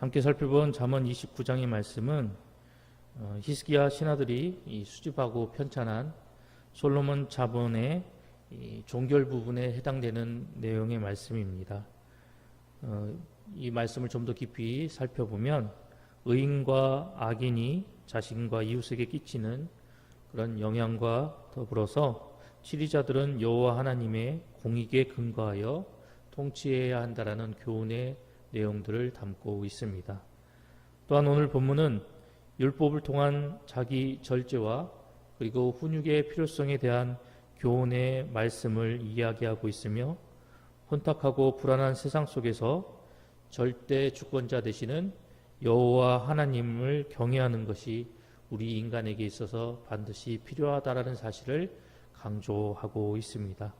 함께 살펴본 잠언 29장의 말씀은 어, 히스기야 신하들이 이 수집하고 편찬한 솔로몬 자본의 이 종결 부분에 해당되는 내용의 말씀입니다. 어, 이 말씀을 좀 더 깊이 살펴보면 의인과 악인이 자신과 이웃에게 끼치는 그런 영향과 더불어서 치리자들은 여호와 하나님의 공익에 근거하여 통치해야 한다라는 교훈의 내용들을 담고 있습니다. 또한 오늘 본문은 율법을 통한 자기 절제와 그리고 훈육의 필요성에 대한 교훈의 말씀을 이야기하고 있으며 혼탁하고 불안한 세상 속에서 절대 주권자 되시는 여호와 하나님을 경외하는 것이 우리 인간에게 있어서 반드시 필요하다라는 사실을 강조하고 있습니다.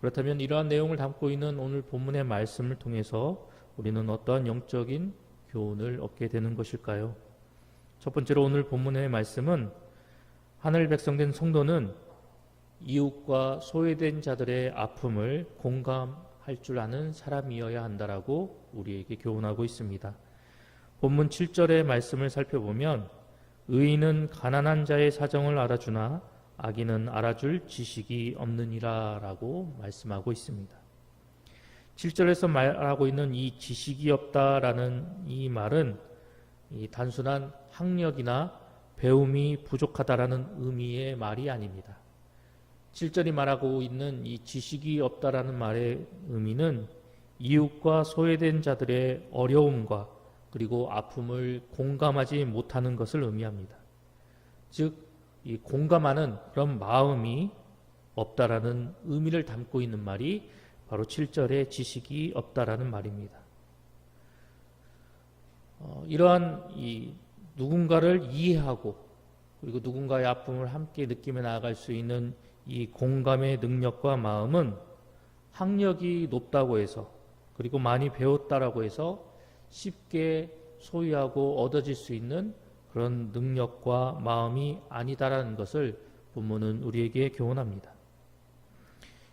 그렇다면 이러한 내용을 담고 있는 오늘 본문의 말씀을 통해서 우리는 어떠한 영적인 교훈을 얻게 되는 것일까요? 첫 번째로 오늘 본문의 말씀은 하늘 백성된 성도는 이웃과 소외된 자들의 아픔을 공감할 줄 아는 사람이어야 한다라고 우리에게 교훈하고 있습니다. 본문 7절의 말씀을 살펴보면 의인은 가난한 자의 사정을 알아주나 악인은 알아줄 지식이 없느니라라고 말씀하고 있습니다. 7절에서 말하고 있는 이 지식이 없다라는 이 말은 이 단순한 학력이나 배움이 부족하다라는 의미의 말이 아닙니다. 7절이 말하고 있는 이 지식이 없다라는 말의 의미는 이웃과 소외된 자들의 어려움과 그리고 아픔을 공감하지 못하는 것을 의미합니다. 즉, 이 공감하는 그런 마음이 없다라는 의미를 담고 있는 말이 바로 7절의 지식이 없다라는 말입니다. 어, 이러한 이 누군가를 이해하고 그리고 누군가의 아픔을 함께 느끼며 나아갈 수 있는 이 공감의 능력과 마음은 학력이 높다고 해서 그리고 많이 배웠다라고 해서 쉽게 소유하고 얻어질 수 있는 그런 능력과 마음이 아니다라는 것을 본문은 우리에게 교훈합니다.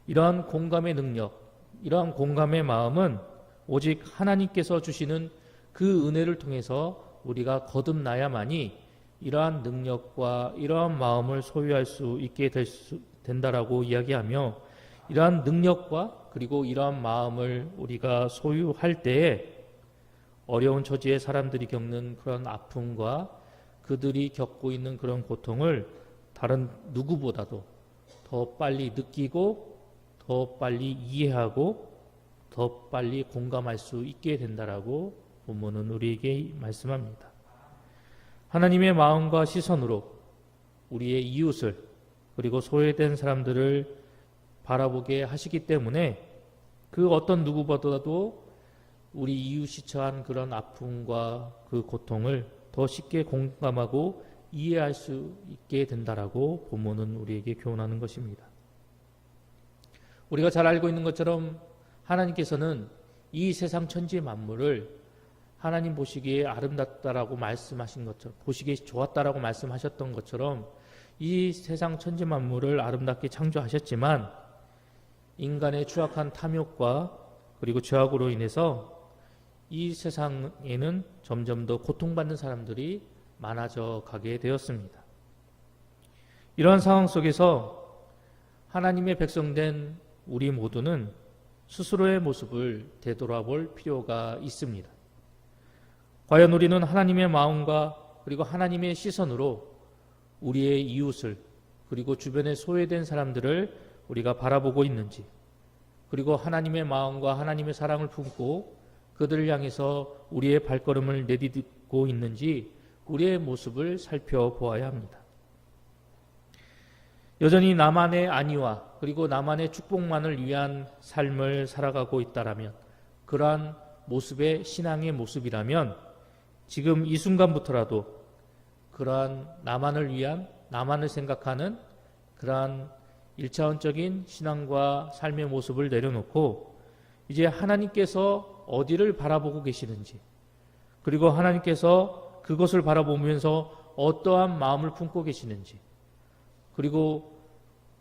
이러한 공감의 능력, 이러한 공감의 마음은 오직 하나님께서 주시는 그 은혜를 통해서 우리가 거듭나야만이 이러한 능력과 이러한 마음을 소유할 수 있게 될 수, 된다라고 이야기하며 이러한 능력과 그리고 이러한 마음을 우리가 소유할 때에 어려운 처지의 사람들이 겪는 그런 아픔과 그들이 겪고 있는 그런 고통을 다른 누구보다도 더 빨리 느끼고 더 빨리 이해하고 더 빨리 공감할 수 있게 된다라고 본문은 우리에게 말씀합니다. 하나님의 마음과 시선으로 우리의 이웃을 그리고 소외된 사람들을 바라보게 하시기 때문에 그 어떤 누구보다도 우리 이웃이 처한 그런 아픔과 그 고통을 더 쉽게 공감하고 이해할 수 있게 된다라고 본문은 우리에게 교훈하는 것입니다. 우리가 잘 알고 있는 것처럼 하나님께서는 이 세상 천지 만물을 하나님 보시기에 아름답다라고 말씀하신 것처럼 보시기에 좋았다라고 말씀하셨던 것처럼 이 세상 천지 만물을 아름답게 창조하셨지만 인간의 추악한 탐욕과 그리고 죄악으로 인해서 이 세상에는 점점 더 고통받는 사람들이 많아져 가게 되었습니다. 이러한 상황 속에서 하나님의 백성된 우리 모두는 스스로의 모습을 되돌아볼 필요가 있습니다. 과연 우리는 하나님의 마음과 그리고 하나님의 시선으로 우리의 이웃을 그리고 주변에 소외된 사람들을 우리가 바라보고 있는지 그리고 하나님의 마음과 하나님의 사랑을 품고 그들을 향해서 우리의 발걸음을 내딛고 있는지 우리의 모습을 살펴보아야 합니다. 여전히 나만의 안위와 그리고 나만의 축복만을 위한 삶을 살아가고 있다라면 그러한 모습의 신앙의 모습이라면 지금 이 순간부터라도 그러한 나만을 위한 나만을 생각하는 그러한 일차원적인 신앙과 삶의 모습을 내려놓고 이제 하나님께서 어디를 바라보고 계시는지 그리고 하나님께서 그것을 바라보면서 어떠한 마음을 품고 계시는지 그리고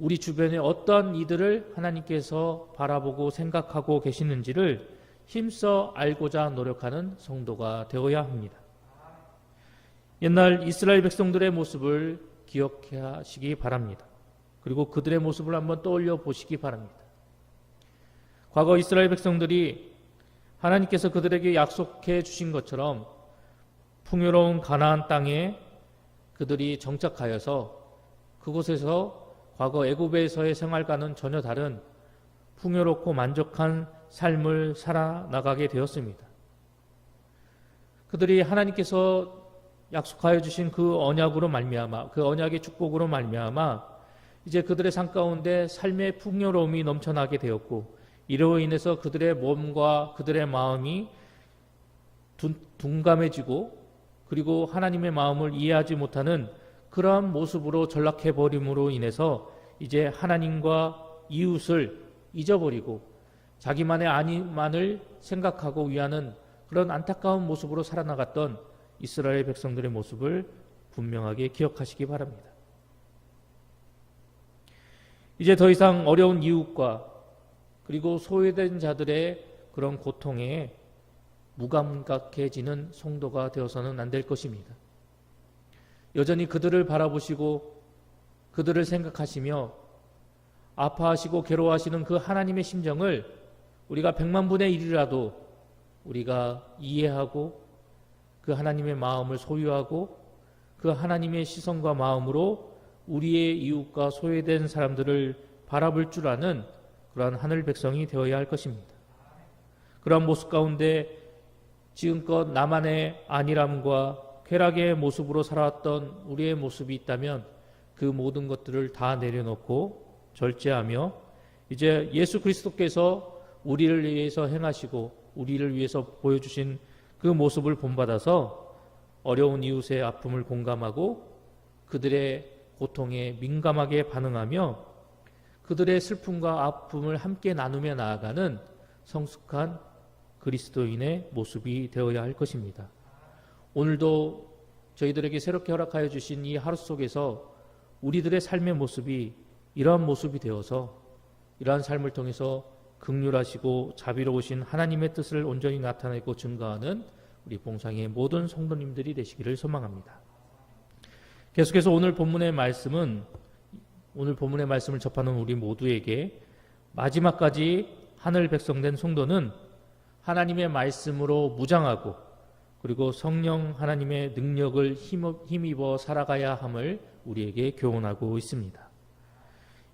우리 주변에 어떠한 이들을 하나님께서 바라보고 생각하고 계시는지를 힘써 알고자 노력하는 성도가 되어야 합니다. 옛날 이스라엘 백성들의 모습을 기억하시기 바랍니다. 그리고 그들의 모습을 한번 떠올려 보시기 바랍니다. 과거 이스라엘 백성들이 하나님께서 그들에게 약속해 주신 것처럼 풍요로운 가나안 땅에 그들이 정착하여서 그곳에서 과거 애굽에서의 생활과는 전혀 다른 풍요롭고 만족한 삶을 살아나가게 되었습니다. 그들이 하나님께서 약속하여 주신 그 언약으로 말미암아 그 언약의 축복으로 말미암아 이제 그들의 삶 가운데 삶의 풍요로움이 넘쳐나게 되었고 이로 인해서 그들의 몸과 그들의 마음이 둔, 둔감해지고 그리고 하나님의 마음을 이해하지 못하는 그러한 모습으로 전락해 버림으로 인해서 이제 하나님과 이웃을 잊어버리고 자기만의 아니만을 생각하고 위하는 그런 안타까운 모습으로 살아나갔던 이스라엘 백성들의 모습을 분명하게 기억하시기 바랍니다. 이제 더 이상 어려운 이웃과 그리고 소외된 자들의 그런 고통에 무감각해지는 성도가 되어서는 안 될 것입니다. 여전히 그들을 바라보시고 그들을 생각하시며 아파하시고 괴로워하시는 그 하나님의 심정을 우리가 백만 분의 일이라도 우리가 이해하고 그 하나님의 마음을 소유하고 그 하나님의 시선과 마음으로 우리의 이웃과 소외된 사람들을 바라볼 줄 아는 그러한 하늘 백성이 되어야 할 것입니다. 그러한 모습 가운데 지금껏 나만의 안일함과 쾌락의 모습으로 살아왔던 우리의 모습이 있다면 그 모든 것들을 다 내려놓고 절제하며 이제 예수 그리스도께서 우리를 위해서 행하시고 우리를 위해서 보여주신 그 모습을 본받아서 어려운 이웃의 아픔을 공감하고 그들의 고통에 민감하게 반응하며 그들의 슬픔과 아픔을 함께 나누며 나아가는 성숙한 그리스도인의 모습이 되어야 할 것입니다. 오늘도 저희들에게 새롭게 허락하여 주신 이 하루 속에서 우리들의 삶의 모습이 이러한 모습이 되어서 이러한 삶을 통해서 극률하시고 자비로우신 하나님의 뜻을 온전히 나타내고 증거하는 우리 봉상의 모든 성도님들이 되시기를 소망합니다. 계속해서 오늘 본문의 말씀은 오늘 본문의 말씀을 접하는 우리 모두에게 마지막까지 하늘 백성된 성도는 하나님의 말씀으로 무장하고 그리고 성령 하나님의 능력을 힘입어 살아가야 함을 우리에게 교훈하고 있습니다.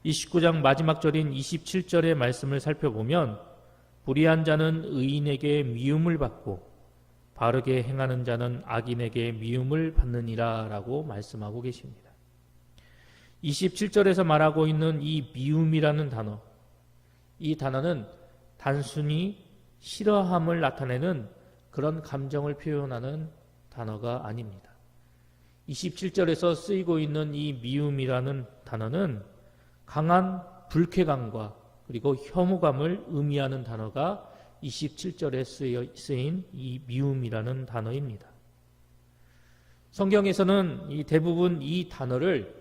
29장 마지막 절인 27절의 말씀을 살펴보면 불의한 자는 의인에게 미움을 받고 바르게 행하는 자는 악인에게 미움을 받느니라라고 말씀하고 계십니다. 27절에서 말하고 있는 이 미움이라는 단어, 이 단어는 단순히 싫어함을 나타내는 그런 감정을 표현하는 단어가 아닙니다. 27절에서 쓰이고 있는 이 미움이라는 단어는 강한 불쾌감과 그리고 혐오감을 의미하는 단어가 27절에 쓰인 이 미움이라는 단어입니다. 성경에서는 이 대부분 이 단어를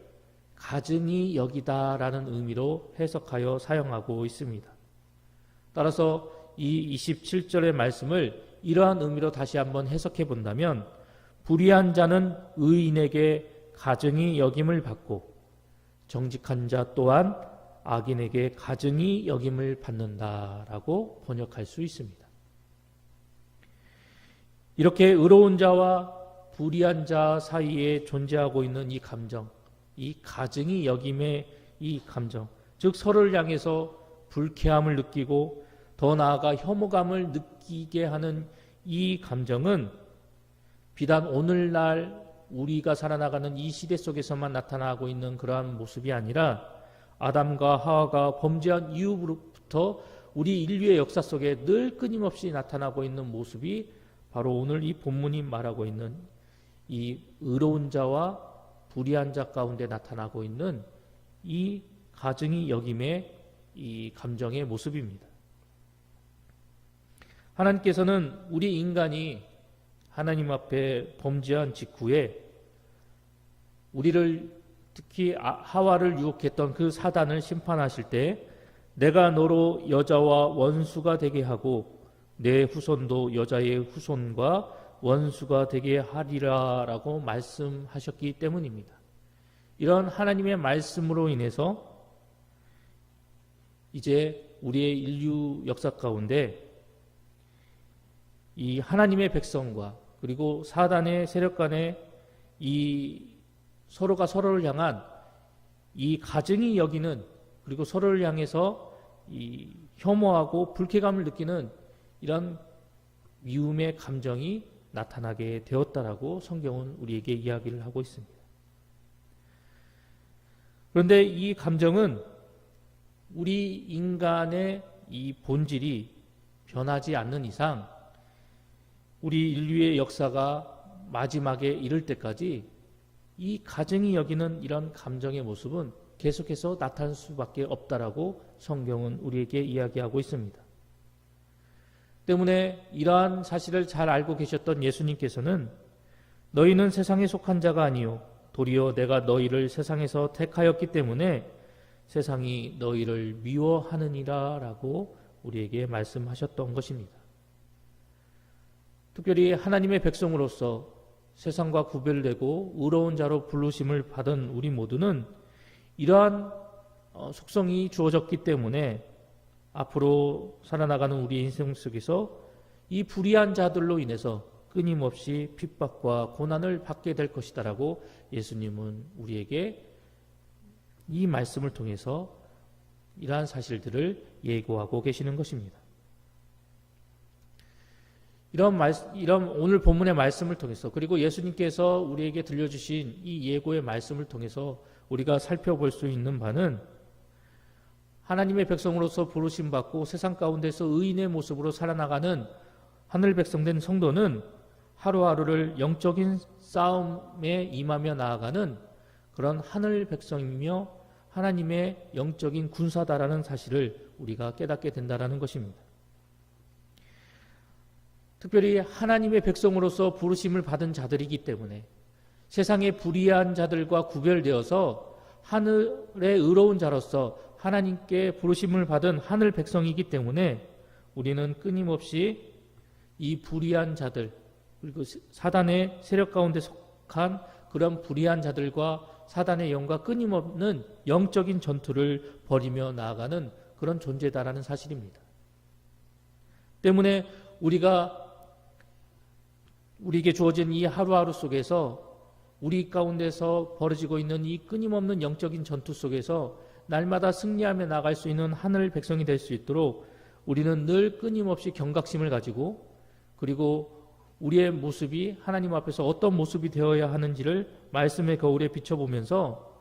가증이 여기다라는 의미로 해석하여 사용하고 있습니다. 따라서 이 27절의 말씀을 이러한 의미로 다시 한번 해석해 본다면 불의한 자는 의인에게 가증이 여김을 받고 정직한 자 또한 악인에게 가증이 여김을 받는다라고 번역할 수 있습니다. 이렇게 의로운 자와 불의한 자 사이에 존재하고 있는 이 감정, 이 가증이 여김의 이 감정, 즉 서로를 향해서 불쾌함을 느끼고 더 나아가 혐오감을 느끼게 하는 이 감정은 비단 오늘날 우리가 살아나가는 이 시대 속에서만 나타나고 있는 그러한 모습이 아니라 아담과 하와가 범죄한 이후부터 우리 인류의 역사 속에 늘 끊임없이 나타나고 있는 모습이 바로 오늘 이 본문이 말하고 있는 이 의로운 자와 불의한 자 가운데 나타나고 있는 이 가증이 여김의 이 감정의 모습입니다. 하나님께서는 우리 인간이 하나님 앞에 범죄한 직후에 우리를 특히 아, 하와를 유혹했던 그 사단을 심판하실 때 내가 너로 여자와 원수가 되게 하고 내 후손도 여자의 후손과 원수가 되게 하리라라고 말씀하셨기 때문입니다. 이런 하나님의 말씀으로 인해서 이제 우리의 인류 역사 가운데 이 하나님의 백성과 그리고 사단의 세력 간의 이 서로가 서로를 향한 이 가정이 여기는 그리고 서로를 향해서 이 혐오하고 불쾌감을 느끼는 이런 미움의 감정이 나타나게 되었다라고 성경은 우리에게 이야기를 하고 있습니다. 그런데 이 감정은 우리 인간의 이 본질이 변하지 않는 이상 우리 인류의 역사가 마지막에 이를 때까지 이 가정이 여기는 이런 감정의 모습은 계속해서 나타날 수밖에 없다라고 성경은 우리에게 이야기하고 있습니다. 때문에 이러한 사실을 잘 알고 계셨던 예수님께서는 너희는 세상에 속한 자가 아니요 도리어 내가 너희를 세상에서 택하였기 때문에 세상이 너희를 미워하느니라라고 우리에게 말씀하셨던 것입니다. 특별히 하나님의 백성으로서 세상과 구별되고 의로운 자로 부르심을 받은 우리 모두는 이러한 어, 속성이 주어졌기 때문에 앞으로 살아나가는 우리 인생 속에서 이 불의한 자들로 인해서 끊임없이 핍박과 고난을 받게 될 것이다라고 예수님은 우리에게 이 말씀을 통해서 이러한 사실들을 예고하고 계시는 것입니다. 이런 말, 이런 오늘 본문의 말씀을 통해서 그리고 예수님께서 우리에게 들려주신 이 예고의 말씀을 통해서 우리가 살펴볼 수 있는 바는 하나님의 백성으로서 부르심 받고 세상 가운데서 의인의 모습으로 살아나가는 하늘 백성된 성도는 하루하루를 영적인 싸움에 임하며 나아가는 그런 하늘 백성이며 하나님의 영적인 군사다라는 사실을 우리가 깨닫게 된다라는 것입니다. 특별히 하나님의 백성으로서 부르심을 받은 자들이기 때문에 세상의 불의한 자들과 구별되어서 하늘의 의로운 자로서 하나님께 부르심을 받은 하늘 백성이기 때문에 우리는 끊임없이 이 불의한 자들 그리고 사단의 세력 가운데 속한 그런 불의한 자들과 사단의 영과 끊임없는 영적인 전투를 벌이며 나아가는 그런 존재다라는 사실입니다. 때문에 우리가 우리에게 주어진 이 하루하루 속에서 우리 가운데서 벌어지고 있는 이 끊임없는 영적인 전투 속에서 날마다 승리하며 나갈 수 있는 하늘 백성이 될 수 있도록 우리는 늘 끊임없이 경각심을 가지고 그리고 우리의 모습이 하나님 앞에서 어떤 모습이 되어야 하는지를 말씀의 거울에 비춰보면서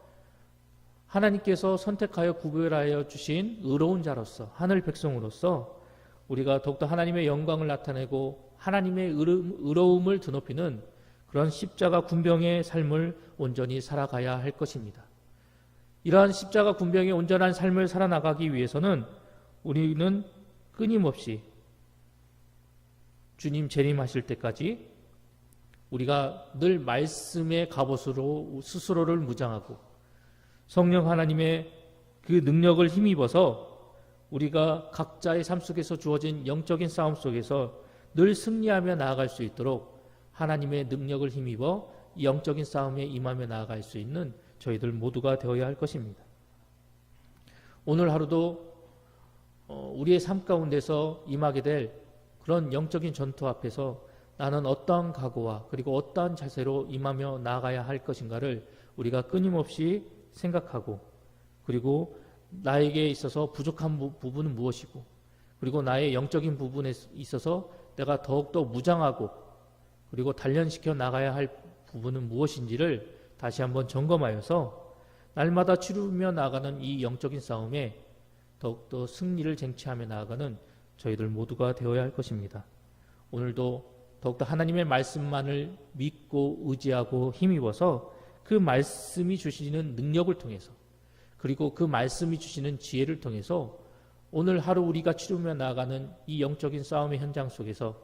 하나님께서 선택하여 구별하여 주신 의로운 자로서 하늘 백성으로서 우리가 더욱더 하나님의 영광을 나타내고 하나님의 의로움을 드높이는 그런 십자가 군병의 삶을 온전히 살아가야 할 것입니다. 이러한 십자가 군병의 온전한 삶을 살아나가기 위해서는 우리는 끊임없이 주님 재림하실 때까지 우리가 늘 말씀의 갑옷으로 스스로를 무장하고 성령 하나님의 그 능력을 힘입어서 우리가 각자의 삶 속에서 주어진 영적인 싸움 속에서 늘 승리하며 나아갈 수 있도록 하나님의 능력을 힘입어 영적인 싸움에 임하며 나아갈 수 있는 저희들 모두가 되어야 할 것입니다. 오늘 하루도 어, 우리의 삶 가운데서 임하게 될 그런 영적인 전투 앞에서 나는 어떠한 각오와 그리고 어떠한 자세로 임하며 나아가야 할 것인가를 우리가 끊임없이 생각하고 그리고 나에게 있어서 부족한 부분은 무엇이고 그리고 나의 영적인 부분에 있어서 내가 더욱더 무장하고 그리고 단련시켜 나가야 할 부분은 무엇인지를 다시 한번 점검하여서 날마다 치르며 나가는 이 영적인 싸움에 더욱더 승리를 쟁취하며 나아가는 저희들 모두가 되어야 할 것입니다. 오늘도 더욱더 하나님의 말씀만을 믿고 의지하고 힘입어서 그 말씀이 주시는 능력을 통해서 그리고 그 말씀이 주시는 지혜를 통해서 오늘 하루 우리가 치르며 나아가는 이 영적인 싸움의 현장 속에서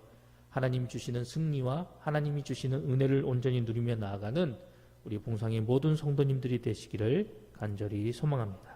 하나님 주시는 승리와 하나님이 주시는 은혜를 온전히 누리며 나아가는 우리 봉상의 모든 성도님들이 되시기를 간절히 소망합니다.